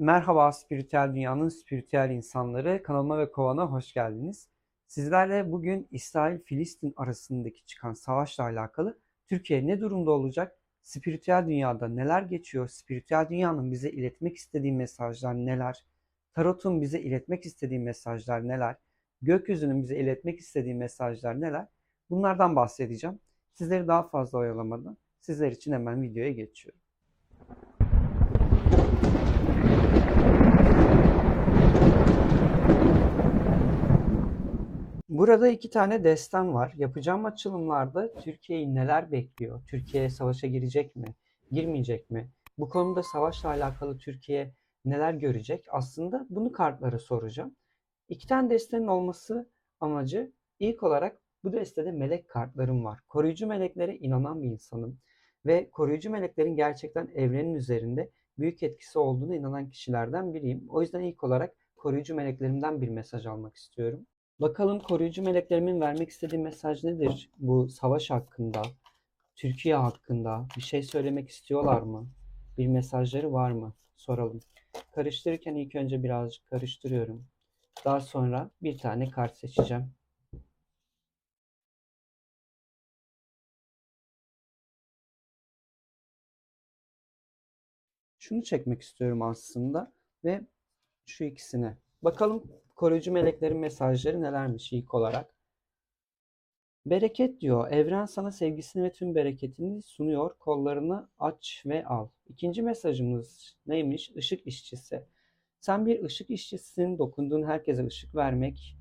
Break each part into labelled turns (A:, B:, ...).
A: Merhaba spiritüel dünyanın spiritüel insanları kanalıma ve kovana hoş geldiniz. Sizlerle bugün İsrail-Filistin arasındaki çıkan savaşla alakalı Türkiye ne durumda olacak? Spiritüel dünyada neler geçiyor? Spiritüel dünyanın bize iletmek istediği mesajlar neler? Tarot'un bize iletmek istediği mesajlar neler? Gökyüzünün bize iletmek istediği mesajlar neler? Bunlardan bahsedeceğim. Sizleri daha fazla oyalamadan sizler için hemen videoya geçiyorum. Burada iki tane destem var. Yapacağım açılımlarda Türkiye'yi neler bekliyor? Türkiye savaşa girecek mi? Girmeyecek mi? Bu konuda savaşla alakalı Türkiye neler görecek? Aslında bunu kartlara soracağım. İki tane destenin olması amacı ilk olarak bu destede melek kartlarım var. Koruyucu meleklere inanan bir insanım. Ve koruyucu meleklerin gerçekten evrenin üzerinde büyük etkisi olduğunu inanan kişilerden biriyim. O yüzden ilk olarak koruyucu meleklerimden bir mesaj almak istiyorum. Bakalım koruyucu meleklerimin vermek istediği mesaj nedir bu savaş hakkında, Türkiye hakkında bir şey söylemek istiyorlar mı? Bir mesajları var mı? Soralım. Karıştırırken ilk önce birazcık karıştırıyorum. Daha sonra bir tane kart seçeceğim. Şunu çekmek istiyorum aslında ve şu ikisine. Bakalım koruyucu meleklerin mesajları nelermiş ilk olarak. Bereket diyor. Evren sana sevgisini ve tüm bereketini sunuyor. Kollarını aç ve al. İkinci mesajımız neymiş? Işık işçisi. Sen bir ışık işçisisin. Dokunduğun herkese ışık vermek,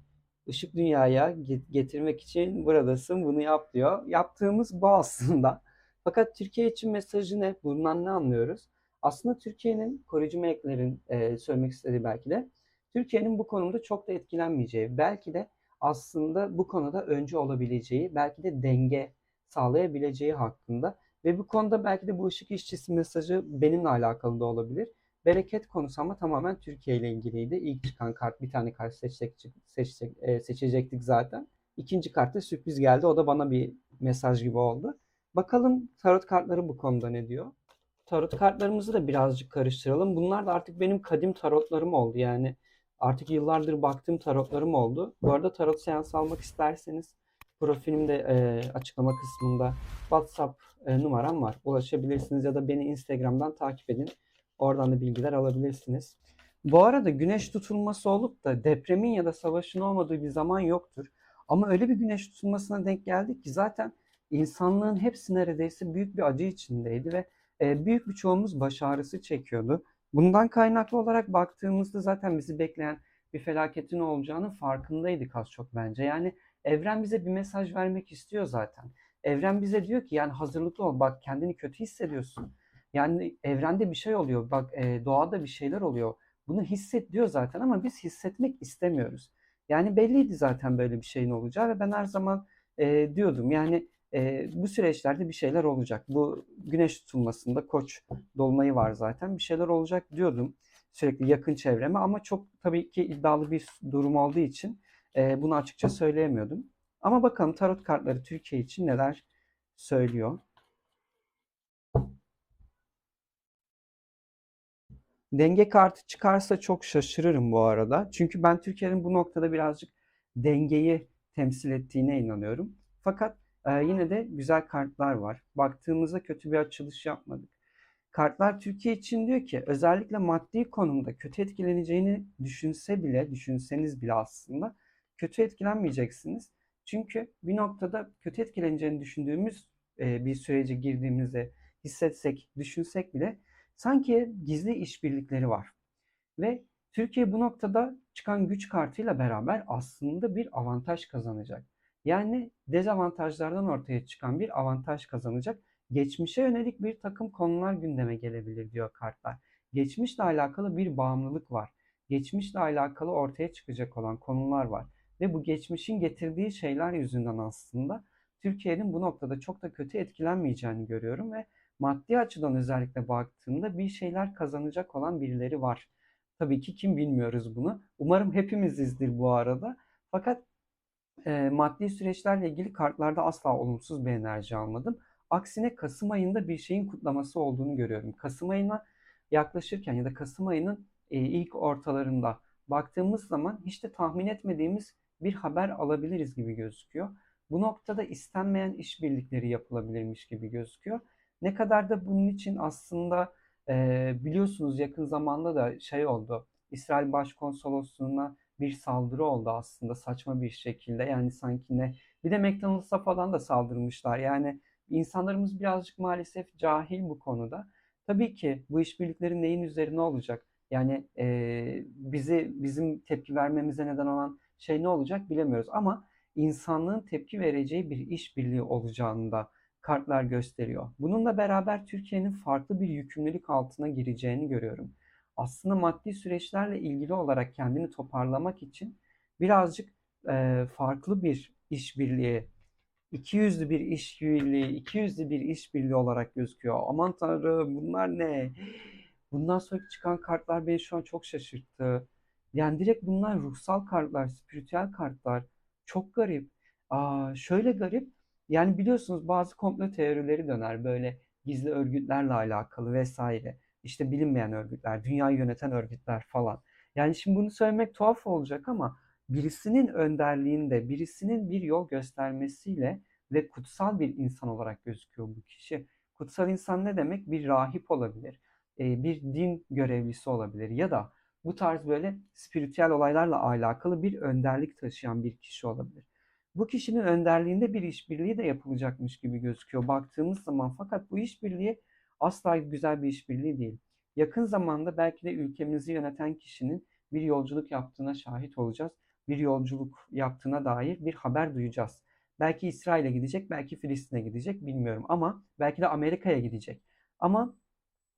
A: ışık dünyaya getirmek için buradasın. Bunu yap diyor. Yaptığımız bu aslında. Fakat Türkiye için mesajı ne? Bundan ne anlıyoruz? Aslında Türkiye'nin koruyucu meleklerin e, söylemek istediği belki de Türkiye'nin bu konuda çok da etkilenmeyeceği, belki de aslında bu konuda öncü olabileceği, belki de denge sağlayabileceği hakkında ve bu konuda belki de bu ışık işçisi mesajı benimle alakalı da olabilir. Bereket konusu ama tamamen Türkiye ile ilgiliydi. İlk çıkan kart bir tane kart seçecek, seçecek, e, seçecektik zaten. İkinci kartta sürpriz geldi. O da bana bir mesaj gibi oldu. Bakalım tarot kartları bu konuda ne diyor? Tarot kartlarımızı da birazcık karıştıralım. Bunlar da artık benim kadim tarotlarım oldu. Yani Artık yıllardır baktığım tarotlarım oldu. Bu arada tarot seansı almak isterseniz profilimde e, açıklama kısmında WhatsApp e, numaram var. Ulaşabilirsiniz ya da beni Instagram'dan takip edin. Oradan da bilgiler alabilirsiniz. Bu arada güneş tutulması olup da depremin ya da savaşın olmadığı bir zaman yoktur. Ama öyle bir güneş tutulmasına denk geldik ki zaten insanlığın hepsi neredeyse büyük bir acı içindeydi ve e, büyük bir çoğunluğumuz baş ağrısı çekiyordu. Bundan kaynaklı olarak baktığımızda zaten bizi bekleyen bir felaketin olacağının farkındaydık az çok bence. Yani evren bize bir mesaj vermek istiyor zaten. Evren bize diyor ki yani hazırlıklı ol bak kendini kötü hissediyorsun. Yani evrende bir şey oluyor bak e, doğada bir şeyler oluyor. Bunu hisset diyor zaten ama biz hissetmek istemiyoruz. Yani belliydi zaten böyle bir şeyin olacağı ve ben her zaman e, diyordum yani e, bu süreçlerde bir şeyler olacak. Bu güneş tutulmasında koç dolunayı var zaten. Bir şeyler olacak diyordum sürekli yakın çevreme ama çok tabii ki iddialı bir durum olduğu için e, bunu açıkça söyleyemiyordum. Ama bakalım tarot kartları Türkiye için neler söylüyor. Denge kartı çıkarsa çok şaşırırım bu arada. Çünkü ben Türkiye'nin bu noktada birazcık dengeyi temsil ettiğine inanıyorum. Fakat ee, yine de güzel kartlar var. Baktığımızda kötü bir açılış yapmadık. Kartlar Türkiye için diyor ki özellikle maddi konumda kötü etkileneceğini düşünse bile, düşünseniz bile aslında kötü etkilenmeyeceksiniz. Çünkü bir noktada kötü etkileneceğini düşündüğümüz e, bir sürece girdiğimizde hissetsek, düşünsek bile sanki gizli işbirlikleri var. Ve Türkiye bu noktada çıkan güç kartıyla beraber aslında bir avantaj kazanacak. Yani dezavantajlardan ortaya çıkan bir avantaj kazanacak. Geçmişe yönelik bir takım konular gündeme gelebilir diyor kartlar. Geçmişle alakalı bir bağımlılık var. Geçmişle alakalı ortaya çıkacak olan konular var. Ve bu geçmişin getirdiği şeyler yüzünden aslında Türkiye'nin bu noktada çok da kötü etkilenmeyeceğini görüyorum ve maddi açıdan özellikle baktığımda bir şeyler kazanacak olan birileri var. Tabii ki kim bilmiyoruz bunu. Umarım hepimizizdir bu arada. Fakat e, maddi süreçlerle ilgili kartlarda asla olumsuz bir enerji almadım. Aksine Kasım ayında bir şeyin kutlaması olduğunu görüyorum. Kasım ayına yaklaşırken ya da Kasım ayının e, ilk ortalarında baktığımız zaman hiç de tahmin etmediğimiz bir haber alabiliriz gibi gözüküyor. Bu noktada istenmeyen işbirlikleri yapılabilirmiş gibi gözüküyor. Ne kadar da bunun için aslında e, biliyorsunuz yakın zamanda da şey oldu. İsrail Başkonsolosluğu'na bir saldırı oldu aslında saçma bir şekilde. Yani sanki ne bir de McDonald's'a falan da saldırmışlar. Yani insanlarımız birazcık maalesef cahil bu konuda. Tabii ki bu işbirlikleri neyin üzerine olacak? Yani e, bizi bizim tepki vermemize neden olan şey ne olacak bilemiyoruz. Ama insanlığın tepki vereceği bir işbirliği olacağını da kartlar gösteriyor. Bununla beraber Türkiye'nin farklı bir yükümlülük altına gireceğini görüyorum. Aslında maddi süreçlerle ilgili olarak kendini toparlamak için birazcık e, farklı bir işbirliği, iki yüzlü bir işbirliği, iki yüzlü bir işbirliği olarak gözüküyor. Aman tanrım bunlar ne? Bundan sonra çıkan kartlar beni şu an çok şaşırttı. Yani direkt bunlar ruhsal kartlar, spiritüel kartlar. Çok garip. Aa, şöyle garip. Yani biliyorsunuz bazı komplo teorileri döner böyle gizli örgütlerle alakalı vesaire. İşte bilinmeyen örgütler, dünyayı yöneten örgütler falan. Yani şimdi bunu söylemek tuhaf olacak ama birisinin önderliğinde, birisinin bir yol göstermesiyle ve kutsal bir insan olarak gözüküyor bu kişi. Kutsal insan ne demek? Bir rahip olabilir, e, bir din görevlisi olabilir ya da bu tarz böyle spiritüel olaylarla alakalı bir önderlik taşıyan bir kişi olabilir. Bu kişinin önderliğinde bir işbirliği de yapılacakmış gibi gözüküyor baktığımız zaman fakat bu işbirliği asla güzel bir işbirliği değil. Yakın zamanda belki de ülkemizi yöneten kişinin bir yolculuk yaptığına şahit olacağız. Bir yolculuk yaptığına dair bir haber duyacağız. Belki İsrail'e gidecek, belki Filistin'e gidecek bilmiyorum ama belki de Amerika'ya gidecek. Ama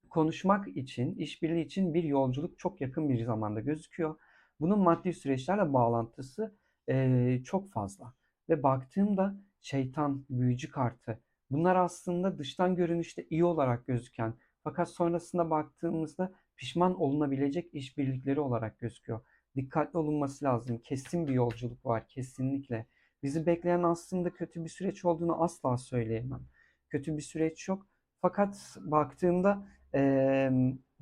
A: konuşmak için, işbirliği için bir yolculuk çok yakın bir zamanda gözüküyor. Bunun maddi süreçlerle bağlantısı e, çok fazla. Ve baktığımda şeytan, büyücü kartı bunlar aslında dıştan görünüşte iyi olarak gözüken fakat sonrasında baktığımızda pişman olunabilecek işbirlikleri olarak gözüküyor. Dikkatli olunması lazım. Kesin bir yolculuk var kesinlikle. Bizi bekleyen aslında kötü bir süreç olduğunu asla söyleyemem. Kötü bir süreç yok. Fakat baktığımda e,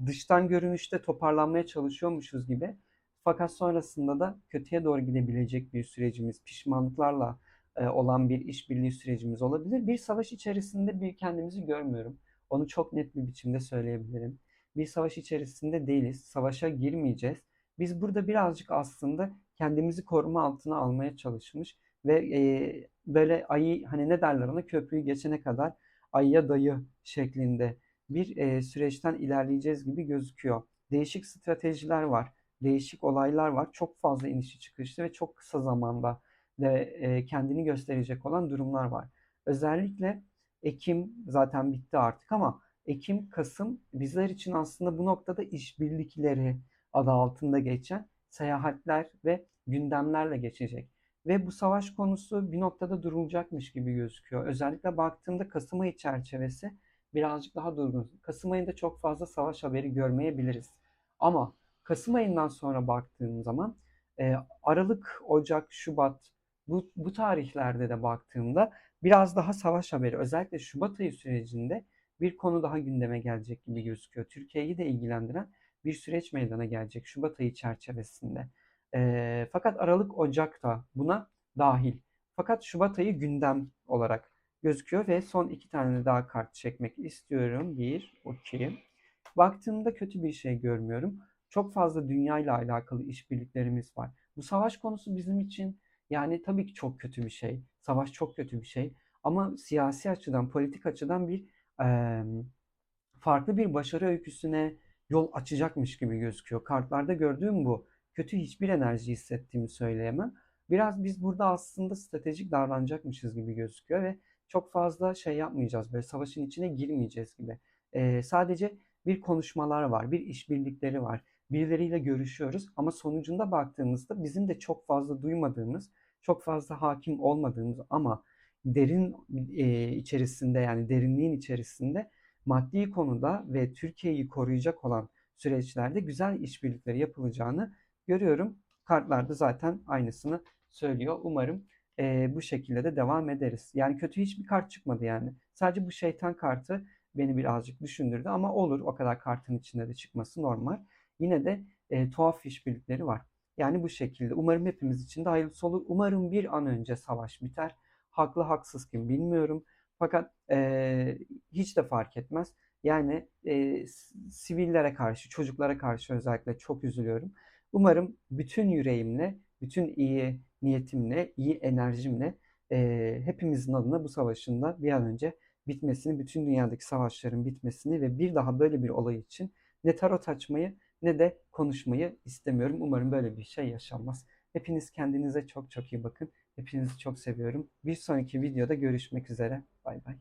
A: dıştan görünüşte toparlanmaya çalışıyormuşuz gibi. Fakat sonrasında da kötüye doğru gidebilecek bir sürecimiz, pişmanlıklarla olan bir işbirliği sürecimiz olabilir. Bir savaş içerisinde bir kendimizi görmüyorum. Onu çok net bir biçimde söyleyebilirim. Bir savaş içerisinde değiliz. Savaşa girmeyeceğiz. Biz burada birazcık aslında kendimizi koruma altına almaya çalışmış ve e, böyle ayı hani ne derler ona köprüyü geçene kadar ayıya dayı şeklinde bir e, süreçten ilerleyeceğiz gibi gözüküyor. Değişik stratejiler var, değişik olaylar var. Çok fazla inişi çıkışlı ve çok kısa zamanda de e, kendini gösterecek olan durumlar var. Özellikle Ekim zaten bitti artık ama Ekim, Kasım bizler için aslında bu noktada işbirlikleri adı altında geçen seyahatler ve gündemlerle geçecek. Ve bu savaş konusu bir noktada durulacakmış gibi gözüküyor. Özellikle baktığımda Kasım ayı çerçevesi birazcık daha durgun. Kasım ayında çok fazla savaş haberi görmeyebiliriz. Ama Kasım ayından sonra baktığım zaman e, Aralık, Ocak, Şubat bu, bu tarihlerde de baktığımda biraz daha savaş haberi özellikle Şubat ayı sürecinde bir konu daha gündeme gelecek gibi gözüküyor. Türkiye'yi de ilgilendiren bir süreç meydana gelecek Şubat ayı çerçevesinde. E, fakat Aralık, Ocak da buna dahil. Fakat Şubat ayı gündem olarak gözüküyor ve son iki tane daha kart çekmek istiyorum. Bir, okey. Baktığımda kötü bir şey görmüyorum. Çok fazla dünya ile alakalı işbirliklerimiz var. Bu savaş konusu bizim için yani tabii ki çok kötü bir şey. Savaş çok kötü bir şey. Ama siyasi açıdan, politik açıdan bir e, farklı bir başarı öyküsüne yol açacakmış gibi gözüküyor. Kartlarda gördüğüm bu. Kötü hiçbir enerji hissettiğimi söyleyemem. Biraz biz burada aslında stratejik davranacakmışız gibi gözüküyor ve çok fazla şey yapmayacağız. Böyle savaşın içine girmeyeceğiz gibi. E, sadece bir konuşmalar var, bir işbirlikleri var. Birileriyle görüşüyoruz ama sonucunda baktığımızda bizim de çok fazla duymadığımız, çok fazla hakim olmadığımız ama derin e, içerisinde yani derinliğin içerisinde maddi konuda ve Türkiye'yi koruyacak olan süreçlerde güzel işbirlikleri yapılacağını görüyorum. Kartlarda zaten aynısını söylüyor. Umarım e, bu şekilde de devam ederiz. Yani kötü hiçbir kart çıkmadı yani. Sadece bu şeytan kartı beni birazcık düşündürdü ama olur o kadar kartın içinde de çıkması normal. Yine de e, tuhaf işbirlikleri var. Yani bu şekilde. Umarım hepimiz için de hayırlısı olur. Umarım bir an önce savaş biter. Haklı haksız kim bilmiyorum. Fakat e, hiç de fark etmez. Yani e, sivillere karşı, çocuklara karşı özellikle çok üzülüyorum. Umarım bütün yüreğimle, bütün iyi niyetimle, iyi enerjimle e, hepimizin adına bu savaşın da bir an önce bitmesini, bütün dünyadaki savaşların bitmesini ve bir daha böyle bir olay için ne tarot açmayı ne de konuşmayı istemiyorum. Umarım böyle bir şey yaşanmaz. Hepiniz kendinize çok çok iyi bakın. Hepinizi çok seviyorum. Bir sonraki videoda görüşmek üzere. Bay bay.